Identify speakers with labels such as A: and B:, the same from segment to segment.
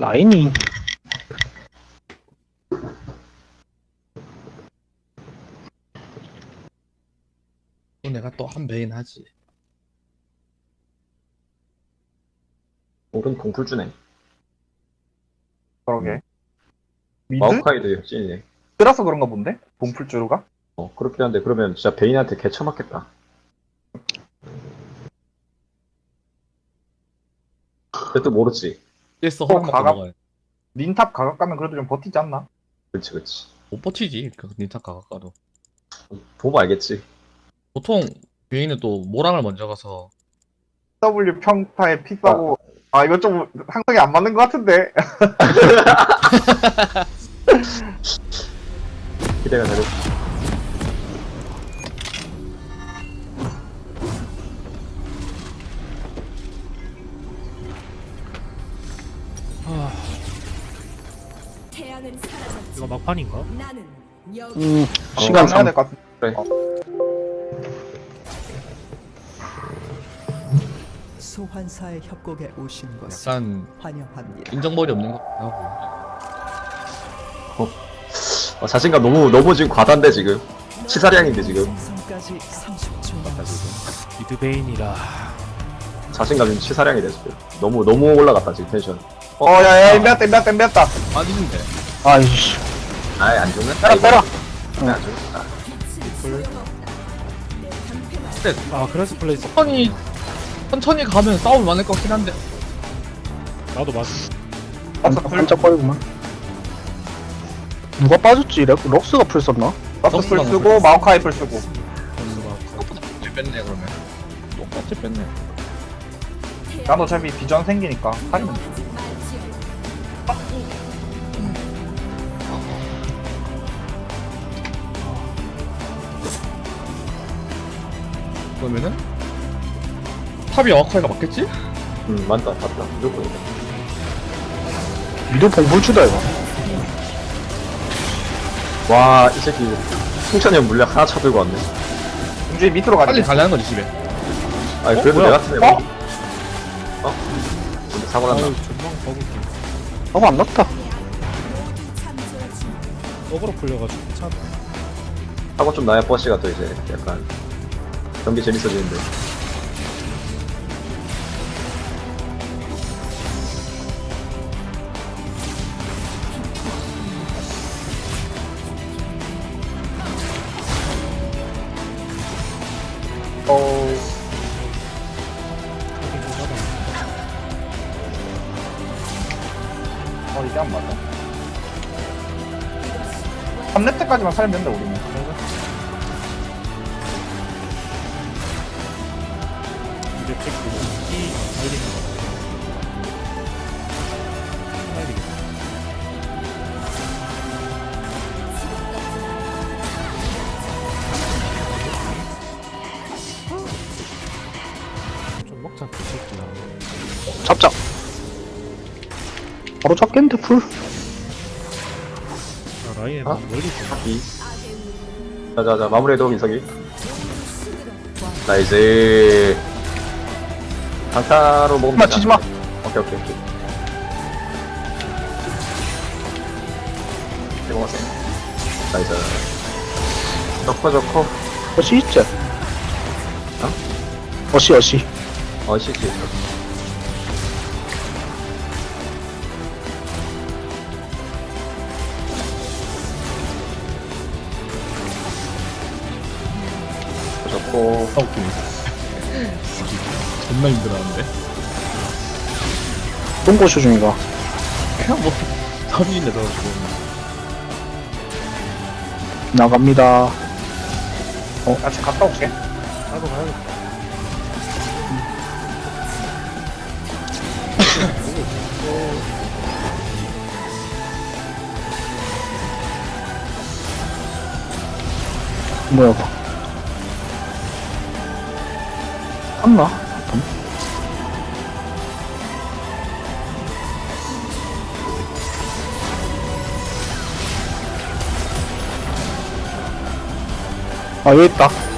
A: 라인이
B: 또 내가 또한 배인 하지.
C: 오른 공풀 주네.
D: 그러게. 미드?
C: 마우카이도 역진이네.
D: 뜨라서 그런가 본데? 봉풀주루가?
C: 어, 그렇긴 한데, 그러면 진짜 베인한테 개쳐맞겠다. 그래도 모르지.
B: CS
D: 어,
B: 허락받고
D: 가가-
B: 먹어야
D: 닌탑 가각 가면 그래도 좀 버티지 않나?
C: 그렇지, 그렇지.
B: 못 버티지. 그 닌탑 가가도.
C: 보면 알겠지.
B: 보통 베인은 또 모랑을 먼저 가서
D: W 평타에 피 싸고 아 이거 좀 상상이 안 맞는 것 같은데
C: 기대가 되고.
E: 이거 막판인가?
A: 음
C: 어,
A: 시간
D: 해야 상될것 같은데
C: 그래.
F: 소환사의 협곡에 오신 것을
B: 약간
F: 환영합니다.
B: 인정머리 없는 것 같기도 하고.
C: 어, 자신감 너무, 너무 지금 과단데, 지금. 치사량인데, 지금.
F: 생성까지 30초 남았습니다.
E: 미드베인이라
C: 자신감 지금 치사량이 돼, 지금. 너무, 너무 올라갔다, 지금 텐션.
D: 어 야야 인베었다 인베었다 인베었다
B: 빠지는데.
A: 아이씨
C: 아예 안 죽네?
D: 빼라 빼라
C: 네, 안 죽는다.
E: 아 그래서 플레이스
B: 천천히 천천히 가면 싸울 많을 것 같긴 한데.
E: 나도 맞
D: 박스 풀
A: 반짝거리구만 누가 빠졌지 렉, 럭스가 풀 썼나?
D: 박스 풀 쓰고 마오카이 풀 쓰고
B: 똑같이 뺐네 그러면. 똑같이 뺐네.
D: 난 어차피 비전 생기니까 살면 돼
B: 그러면은 탑이 와카이가 맞겠지?
C: 음, 맞다, 맞다. 무조건이다.
A: 미도 봉불주다 이거
C: 와, 이 새끼. 풍천형 물약 하나 쳐들고 왔네.
D: 공주이 밑으로
B: 빨리
D: 가지
B: 가려는 거지 집에.
C: 아니, 그래도
D: 뭐야?
C: 내 같은 애.
D: 어?
C: 어? 근데 사고 났나?
E: 아유 전망 버그기
A: 저거 안 났다
E: 어그로 풀려가지고 참
C: 사고 좀 나야 버시가 또 이제 약간 경기 재밌어지는데.
D: 어 이게 안 맞아 3렙 때까지만 살면 된다 우리는
E: 찍고 이거 날리겠다 좀 먹자 그 새끼야
A: 잡자 바로 잡겠는데 풀
E: 아, 라인에
C: 어?
E: 멀리 있어
C: 이. 자자자, 마무리해도 민석이. 나이스. 강타로 먹으면
A: 맞히지 마.
C: 오케이, 오케이, 오케이. 잘 먹었어. 나이스. 좋고, 좋고.
A: 어시 있지? 어시 어시
C: 어, 시시. 좋고.
B: 아 웃기 네. 존나 힘들었는데.
A: 똥고쇼 중이가
B: 그냥 뭐 선인데 저 지금.
A: 나갑니다
D: 같이 갔다 올게
E: 나도 가야겠다
A: 뭐야 이거 안나? 아 여기 있다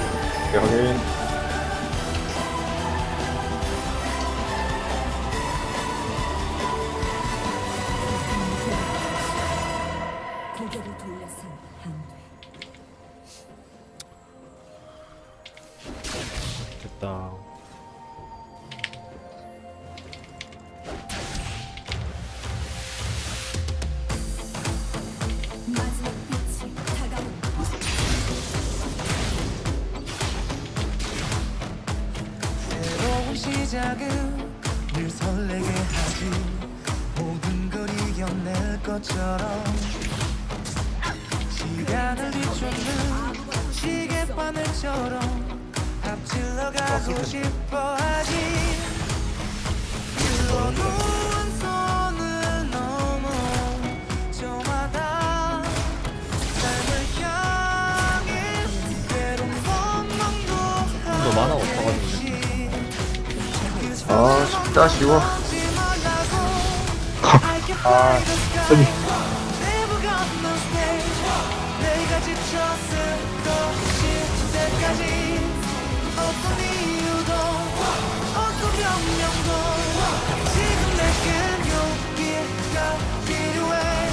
G: 요해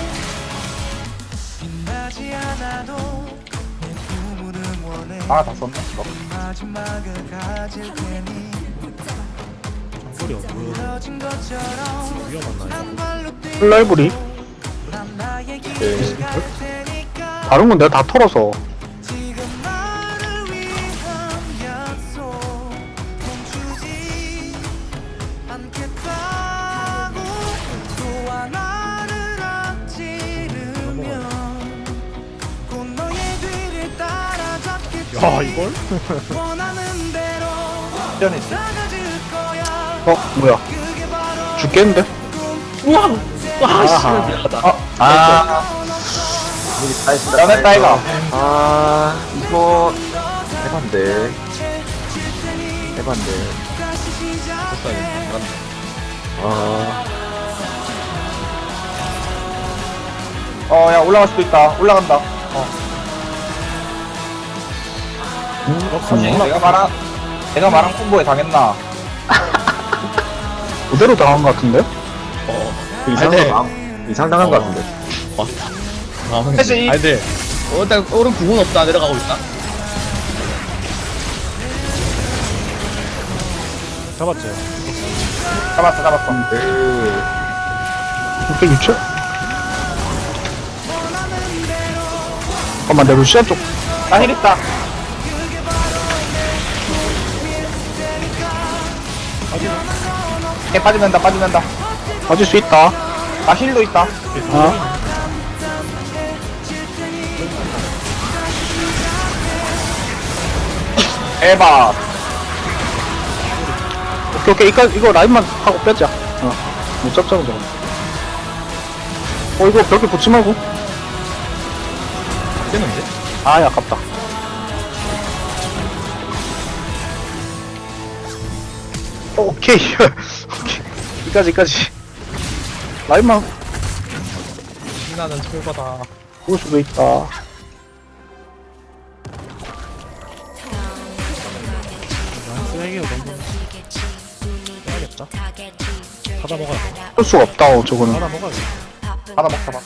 G: 빛나지 않아도 내 꿈을 응원해
D: 하나 다 썼네 이거.
G: 마지막을 가질 테니
E: 소리 없고. 위험한
A: 플라이브리
G: 난 나의
C: 네.
A: 다른 건 내가 다 털어서.
E: 야 이걸?
G: 원하는 대로
A: 어 뭐야? 죽겠는데?
B: 우와! 와씨 미안하다.
C: 아. 미리 다 했다
D: 연했다 이거.
C: 아 이거 해반데 해반데 아
D: 어 야 올라갈 수도 있다. 올라간다. 어 내가 말한 내가 말한 콤보에 당했나
A: 그대로 당한 것 같은데?
C: 그 이상한 거 남- 이상 당한 거 같은데.
B: 아
D: 사실 이-
B: 근데 어, 일단 오른 구분 없다 내려가고 있다.
E: 잡았죠?
D: 잡았어 잡았어.
C: 으
A: 이렇게 유쳐? 잠깐만 내 루시안
D: 쪽나 힐 있다 에 빠지면다 빠지면다.
A: 빠질 수 있다.
D: 나 힐도 있다.
A: 아
D: 에바.
A: 오케이 오케이. 이거, 이거 라인만 하고 빼자. 어. 못 잡자고 저거. 어 이거 벽에 붙지 말고.
B: 되는데?
A: 아이 아깝다 오케이 오케이. 이까지 이까지. 라인만
B: 신나는 철거다.
A: 볼 수도 있다.
E: 난 쓰레기로 너무 빼야겠다. 받아 먹어야 돼.
A: 할 수가 없다 어, 저거는.
E: 받아 먹어야 돼.
D: 하나 먹자 봐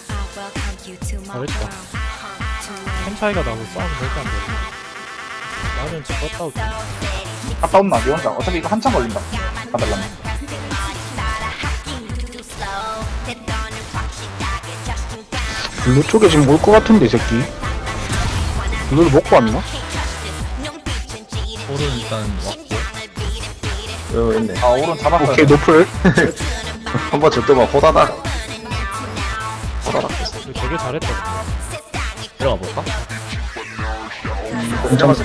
E: 잘했다. 템 차이가 나고 싸우면 절대 안 돼. 나는 떴다 올게
D: 갔다 온나 니 혼자 어차피 이거 한참 걸린다. 받으려면.
A: 블루 쪽에 지금 올 것 같은데 이 새끼. 블루를 먹고 왔나?
B: 오른 일단 왔고.
C: 여기 있네?
D: 아 오른 잡았어요.
A: 오케이 노플.
C: 한번 저때만 호다닥. 호다닥
E: 근데 되게 잘했다.
B: 내려가 볼까?
A: 괜찮았어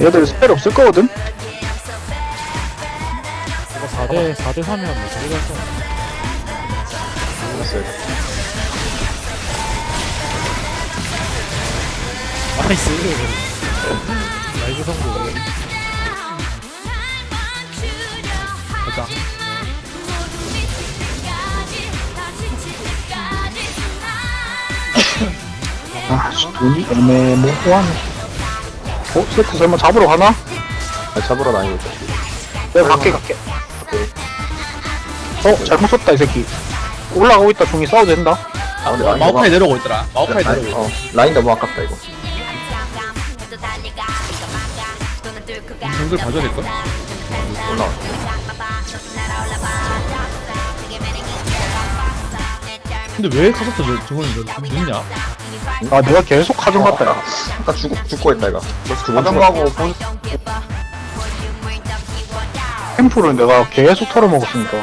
A: 얘들 스펠 없을 거거든?
E: 이거 4대 4대 3이면 뭐 저리 갈거
C: 했어요.
E: 나이스. 라이브 성공.
B: 가자.
A: 아씨 눈이 애매모호하네 어? 세트 설마 잡으러 가나?
C: 아, 잡으러 다니겠다
A: 내가 갈게 갈게 어? 잘못 썼다 이 새끼 올라가고 있다 중이 싸워도 된다
C: 아 근데
B: 마-
C: 라인
B: 마우카이
C: 너무
B: 내려오고 있더라 마우카이
C: 라인,
B: 내려오고
C: 어, 라인 너무 아깝다 이거
B: 정글 봐줘야 될걸?
C: 올라와
B: 근데 왜 카서트 저- 저걸 저- 늦냐?
A: 아 내가 계속 가정 갔다 야.
C: 아까 죽, 죽고 했다 이거. 벌써 두번 죽었다
D: 자전거하고 본
A: 템프를 내가 계속 털어먹었으니까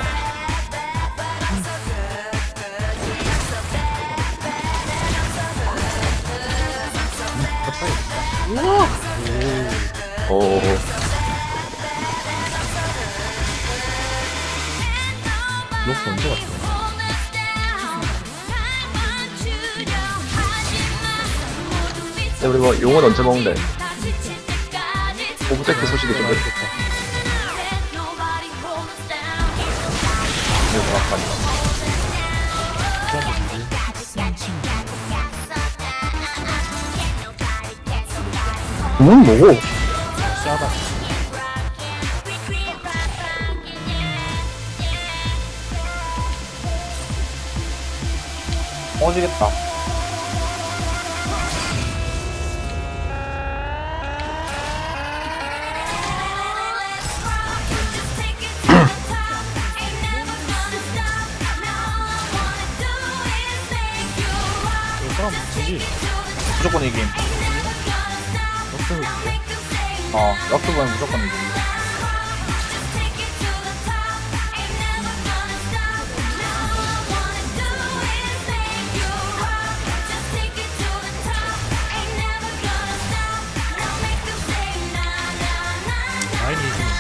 C: 용은 언제 먹는데? 오브젝트 소식이 좀 됐다. 이거 정확하니까.
A: 음 뭐고?
E: 싸다
D: 어지겠다.
E: 지지
D: 무조건 이김.
E: 볼게
D: 어, 역수보면 무조건 이김.
E: 라인이 있으면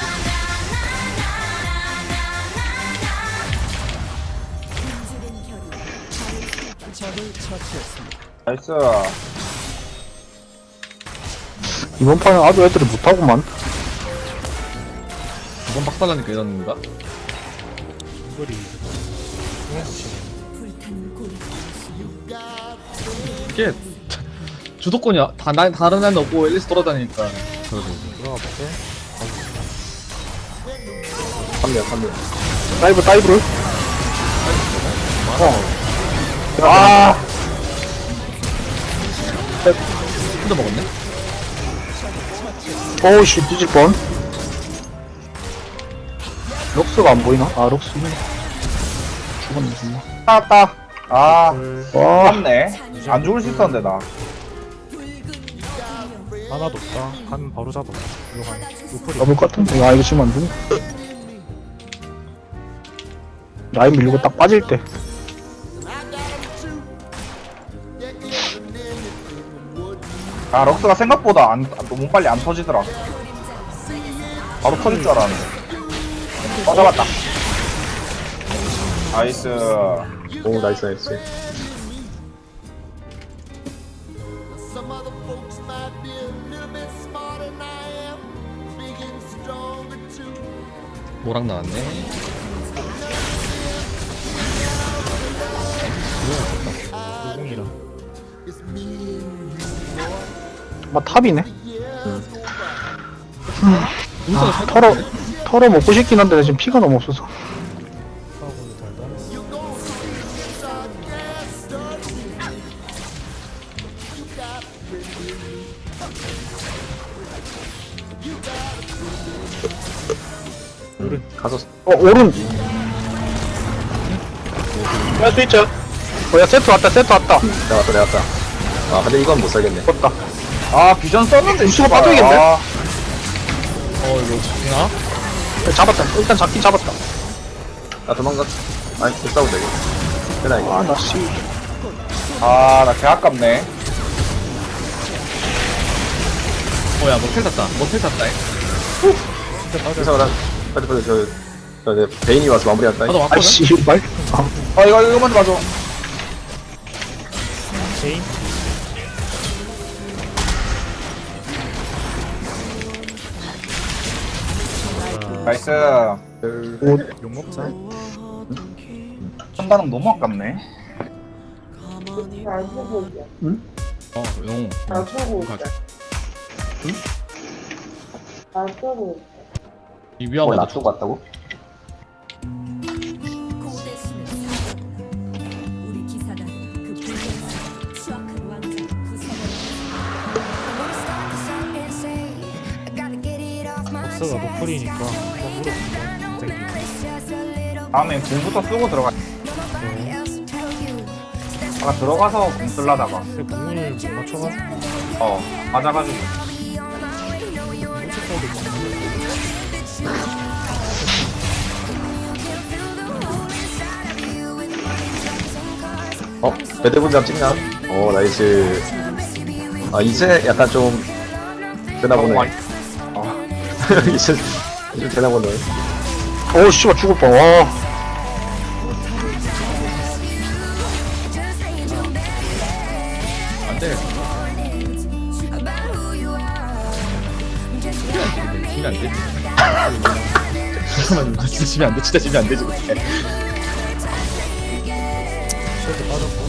F: 적을 처치했습니다.
D: 나이스.
A: 이번 판은 아주 애들이 못하구만.
B: 이번 박살나니까 이런 건가? 이게 주도권이 다 나, 다른 애는 없고 앨리스 돌아다니니까 그러죠.
E: 들어가 볼게
C: 3명, 3명.
A: 다이브 다이브를. 어. 아
B: 혼자 먹었네?
A: 어우씨 뒤질 뻔. 록스가 안 보이나? 아 록스 있네. 죽었네 죽네.
D: 나왔다. 아,
A: 와
D: 맞네. 안 죽을 수 있었는데, 나.
E: 하나도 없다 가면 바로 잡아 이거 가 루플이
A: 잡을 것 같은데. 아 이거 지금 안 되네. 라인 밀리고 딱 빠질 때.
D: 아, 럭스가 생각보다 안, 너무 빨리 안 터지더라. 바로 터질 줄 알았는데. 어, 잡았다. 나이스.
C: 오, 나이스, 나이스.
B: 모랑 나왔네.
A: 아 탑이네.
B: 눈썹이
A: 아, 털어 털어 먹고 싶긴 한데 나 지금 피가 너무 없어서.
C: 가서
A: 어 오른. 할수 있죠. 어야 세트 왔다 세트 왔다.
C: 내가 왔다, 내가 왔다. 아, 근데 이건 못 살겠네.
A: 떴다.
D: 아, 비전 썼는데.
A: 루시가
D: 씨발.
A: 빠져야겠네.
D: 아,
B: 어 이거 되나?
A: 야, 잡았다. 일단 잡긴 잡았다.
C: 나 도망가. 아니, 못 싸운다, 이거. 되나, 이거.
A: 아나 씨.
D: 아, 나 개 아깝네.
B: 어야 모텔 탔다. 모텔 탔다.
C: 세상을 한, 빨리, 빨리, 저, 저, 내 베인이 와서 마무리할까?
B: 나도 왔거든.
A: 아이씨 말. 아,
D: 어, 이거, 이거 먼저 봐줘.
E: 체인
D: 나이스.
A: 오,
E: 욕먹자
D: 천단은 너무 아깝네.
B: 어 용. 용 가자. 이
C: 어,
B: 위험한
C: 놔두고 왔다고?
H: 고대신을
E: 물어보면 굉장히
D: 다음에 공부터 쓰고 들어가. 아까 들어가서 공 쓸라다가.
E: 근데 공을 못 맞춰가지고
D: 어, 맞아가지고.
C: 어? 배대분장 찍나? 어, 나이스. 아, 이제 약간 좀, 되나
D: 너무
C: 보네.
D: 어.
C: 이제 이제 되나 보네.
A: 오 씨발 죽을 뻔 와.
B: 안돼
H: are. Just
B: 지면 안 돼 잠깐만 진짜 지면 안 돼 진짜 지면 안돼 지금
E: 쉘드 빠졌고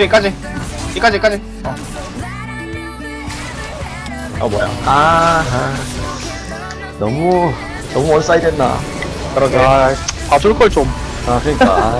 D: 여기까지. 여기까지, 여기까지. 어.
C: 아 뭐야? 아, 아. 너무 너무 원사이드했나?
D: 그러게.
A: 아 봐줄 걸 좀.
C: 아 그러니까. 아.